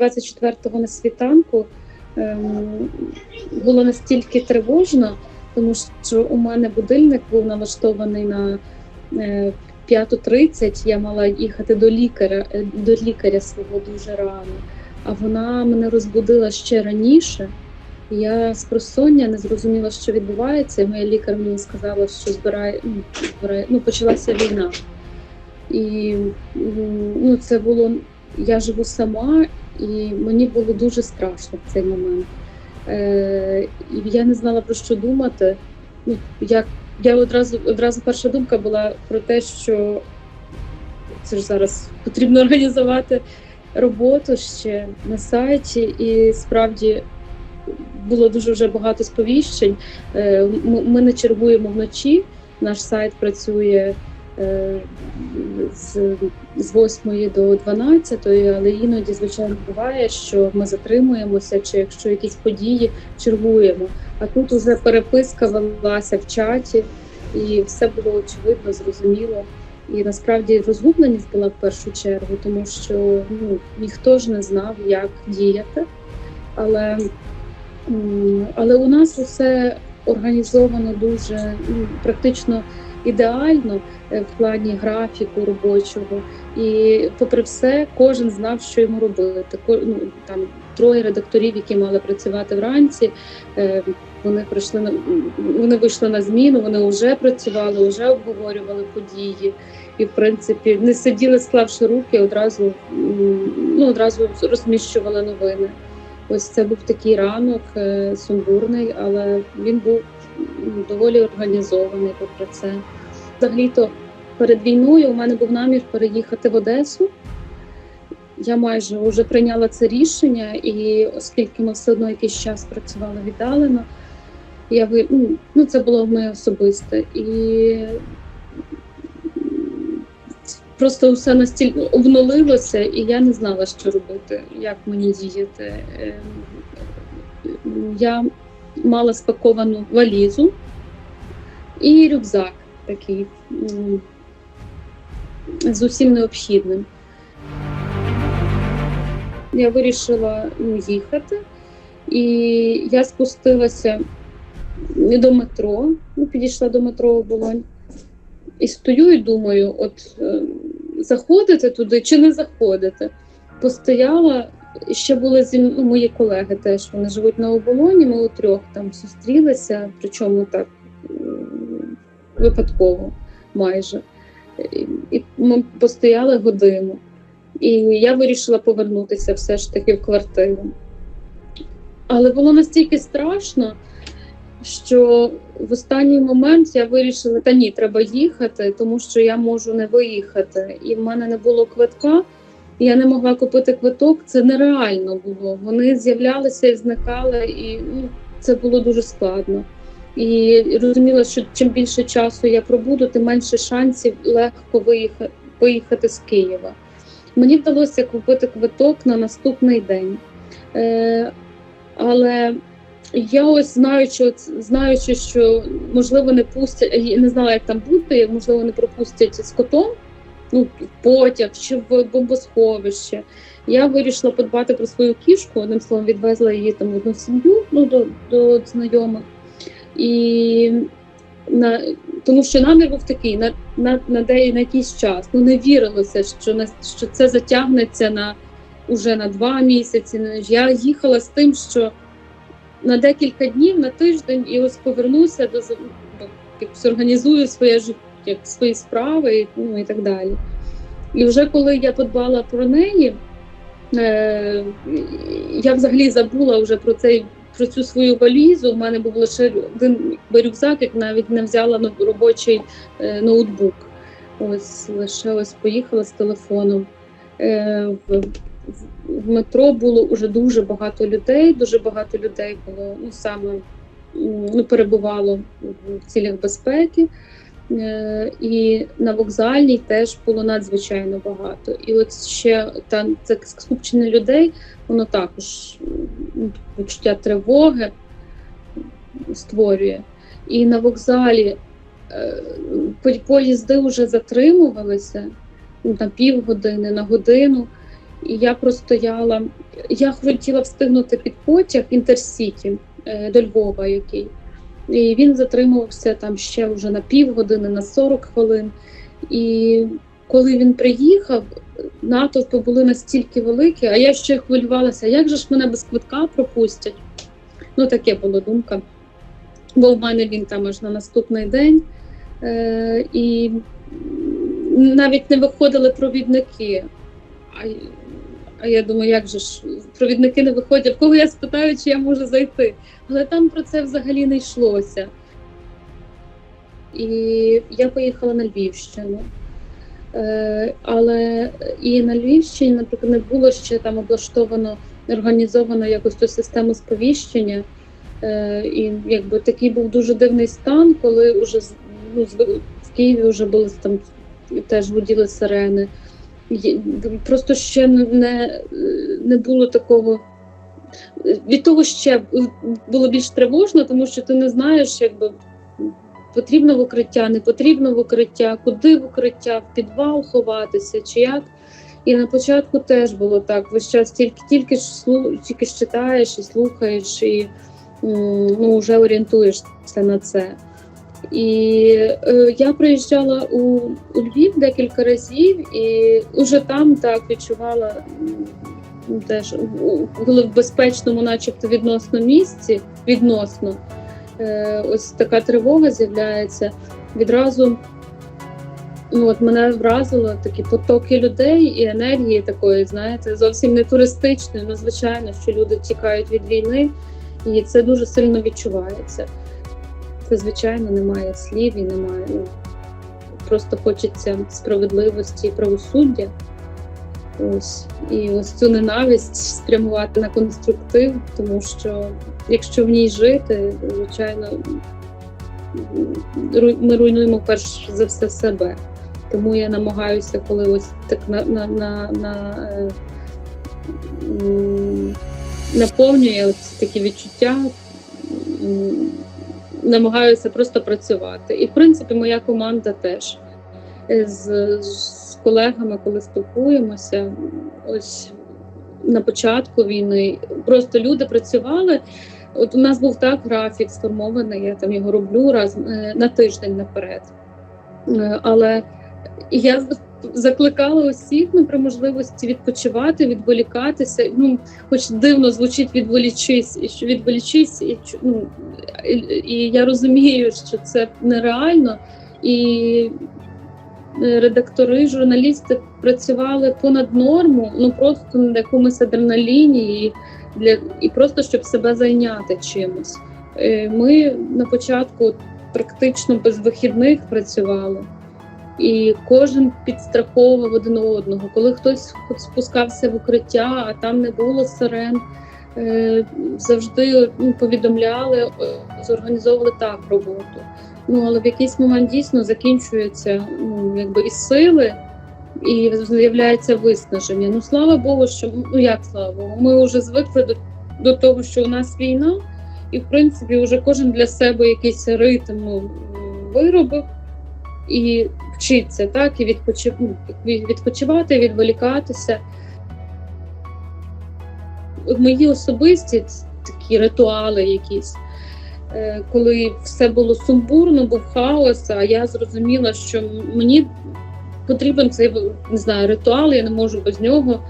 24-го на світанку ем, було настільки тривожно, тому що у мене будильник був налаштований на е, 5.30, я мала їхати до лікаря, е, до лікаря свого дуже рано, а вона мене розбудила ще раніше. Я з просоння не зрозуміла, що відбувається. Моя лікар мені сказала, що збирає, ну, збирає, ну почалася війна. І ну, це було. Я живу сама, і мені було дуже страшно в цей момент. Е, і я не знала про що думати. Ну, як, я одразу, одразу перша думка була про те, що це ж зараз потрібно організувати роботу ще на сайті, і справді було дуже вже багато сповіщень. Е, Ми, не чергуємо вночі. Наш сайт працює з, з 8 до 12, але іноді, звичайно, буває, що ми затримуємося, чи якщо якісь події чергуємо. А тут уже переписка велася в чаті, і все було очевидно, зрозуміло. І насправді розгубленість була в першу чергу, тому що ну, ніхто ж не знав, як діяти. Але, але у нас усе організовано дуже ну, практично ідеально е, в плані графіку робочого. І, попри все, кожен знав, що йому робити. Ну, там троє редакторів, які мали працювати вранці. е, Вони прийшли на вони вийшли на зміну, вони вже працювали, вже обговорювали події. І, в принципі, не сиділи, склавши руки, одразу ну, одразу розміщували новини. Ось це був такий ранок е, сумбурний, але він був доволі організований попри це. Взагалі-то перед війною у мене був намір переїхати в Одесу. Я майже вже прийняла це рішення, і оскільки ми все одно якийсь час працювали віддалено, я ви ну, ну це було моє особисте. І просто все настільки обнулилося, і я не знала, що робити, як мені діяти. Ем, Я мала спаковану валізу і рюкзак такий з усім необхідним. Я вирішила ну, їхати, і я спустилася до метро, ну, підійшла до метро оболонь. І стою і думаю, от е, заходити туди чи не заходити. Постояла, ще були зі ну, мої колеги теж. Вони живуть на оболоні. Ми у трьох там зустрілися, причому так випадково майже. І, ми постояли годину. І я вирішила повернутися все ж таки в квартиру. Але було настільки страшно, що в останній момент я вирішила, та ні, треба їхати, тому що я можу не виїхати. І в мене не було квитка, і я не могла купити квиток. Це нереально було. Вони з'являлися і зникали, і ну, це було дуже складно. І розуміла, що чим більше часу я пробуду, тим менше шансів легко виїхати, виїхати з Києва. Мені вдалося купити квиток на наступний день. Е, але я ось знаючи, знаючи, що можливо не пустять, я не знала, як там бути, можливо, не пропустять з котом, ну, в потяг чи в бомбосховище. Я вирішила подбати про свою кішку, одним словом, відвезла її там в одну сім'ю ну, до, до знайомих. І на, тому що намір був такий на, на, на, де, на якийсь час. Ну не вірилося, що, на, що це затягнеться на уже на два місяці. Я їхала з тим, що на декілька днів, на тиждень, і ось повернуся до з- ну, якось організую своє як свої справи, ну і так далі. І вже коли я подбала про неї, е, я взагалі забула вже про цей. Про цю свою валізу у мене був лише один рюкзак, як навіть не взяла робочий е, ноутбук. Ось лише ось поїхала з телефоном. Е, в метро було вже дуже багато людей. Дуже багато людей було ну саме ну, перебувало в цілях безпеки. Е, І на вокзальній теж було надзвичайно багато. І от ще та це скупчення людей, воно також м, відчуття тривоги створює. І на вокзалі е, поїзди вже затримувалися ну, на півгодини, на годину. І я простояла. Я хотіла встигнути під потяг Інтерсіті е, до Львова, який. І він затримувався там ще вже на півгодини, на 40 хвилин. І коли він приїхав, натовпи були настільки великі, а я ще хвилювалася, як же ж мене без квитка пропустять. Ну, таке була думка. Бо в мене він там аж на наступний день. Е, і навіть не виходили провідники. А, а я думаю, як же ж провідники не виходять, в кого я спитаю, чи я можу зайти. Але там про це взагалі не йшлося. І я поїхала на Львівщину. Е, але і на Львівщині, наприклад, не було ще там облаштовано, організовано якось ту систему сповіщення. Е, і якби такий був дуже дивний стан, коли вже ну, в Києві вже були там теж гуділи сирени. Просто ще не, не було такого. Від того ще було більш тривожно, тому що ти не знаєш, якби потрібно в укриття, не потрібно в укриття, куди в укриття, в підвал ховатися чи як. І на початку теж було так. Весь час тільки тільки ж тільки читаєш і слухаєш, і ну, вже орієнтуєшся на це. І е, я приїжджала у, у Львів декілька разів, і вже там так відчувала теж коли в безпечному, начебто, відносно місці, відносно ось така тривога з'являється. Відразу ну, от мене вразило такі потоки людей і енергії такої, знаєте, зовсім не туристичної. Ну, звичайно, що люди тікають від війни, і це дуже сильно відчувається. Це, звичайно, немає слів і немає. Ну, просто хочеться справедливості і правосуддя. Ось. І ось цю ненависть спрямувати на конструктив, тому що якщо в ній жити, звичайно, ми руйнуємо перш за все себе. Тому я намагаюся, коли ось так на, на, на, на е, наповнює ось такі відчуття, намагаюся просто працювати. І в принципі, моя команда теж з, з колегами, коли спілкуємося, ось на початку війни просто люди працювали. От у нас був так графік сформований, я там його роблю раз е, на тиждень наперед. Е, Але я закликала усіх ну, при можливості відпочивати, відволікатися. Ну, хоч дивно звучить відволічись, і що відволічись, і, ну, і, я розумію, що це нереально. І редактори, журналісти працювали понад норму, ну просто на якомусь адреналіні і для і просто щоб себе зайняти чимось. Е, Ми на початку практично без вихідних працювали, і кожен підстраховував один одного. Коли хтось спускався в укриття, а там не було сирен. е, Завжди ну, повідомляли, е, зорганізовували так роботу. Ну але в якийсь момент дійсно закінчується ну, якби і сили, і з'являється виснаження. Ну слава Богу, що ну як слава Богу, ми вже звикли до, до того, що у нас війна, і в принципі вже кожен для себе якийсь ритм ну, виробив і вчиться так, і відпочив, ну, відпочивати, відволікатися. Мої особисті такі ритуали якісь коли все було сумбурно, був хаос, а я зрозуміла, що мені потрібен цей не знаю, ритуал, я не можу без нього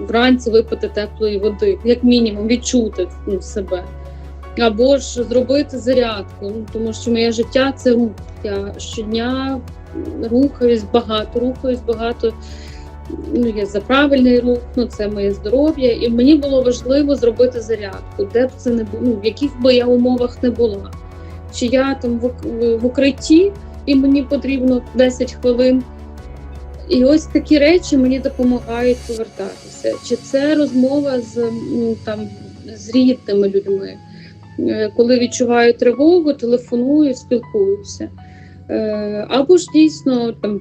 вранці випити теплої води, як мінімум, відчути ну, себе. Або ж зробити зарядку, тому що моє життя це рух. Я щодня рухаюсь багато, рухаюсь багато. Ну, я за правильний рух, ну це моє здоров'я, і мені було важливо зробити зарядку, де б це не було, ну, в яких би я умовах не була. Чи я там в, в укритті, і мені потрібно 10 хвилин. І ось такі речі мені допомагають повертатися. Чи це розмова з там з рідними людьми? Е, Коли відчуваю тривогу, телефоную, спілкуюся. Е, Або ж дійсно там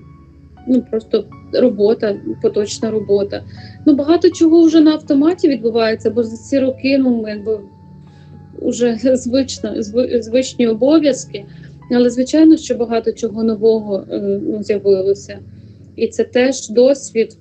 ну просто робота, поточна робота. Ну багато чого вже на автоматі відбувається, бо за ці роки ну якби вже звично, звичні обов'язки. Але звичайно, що багато чого нового е, ну, з'явилося. І це теж досвід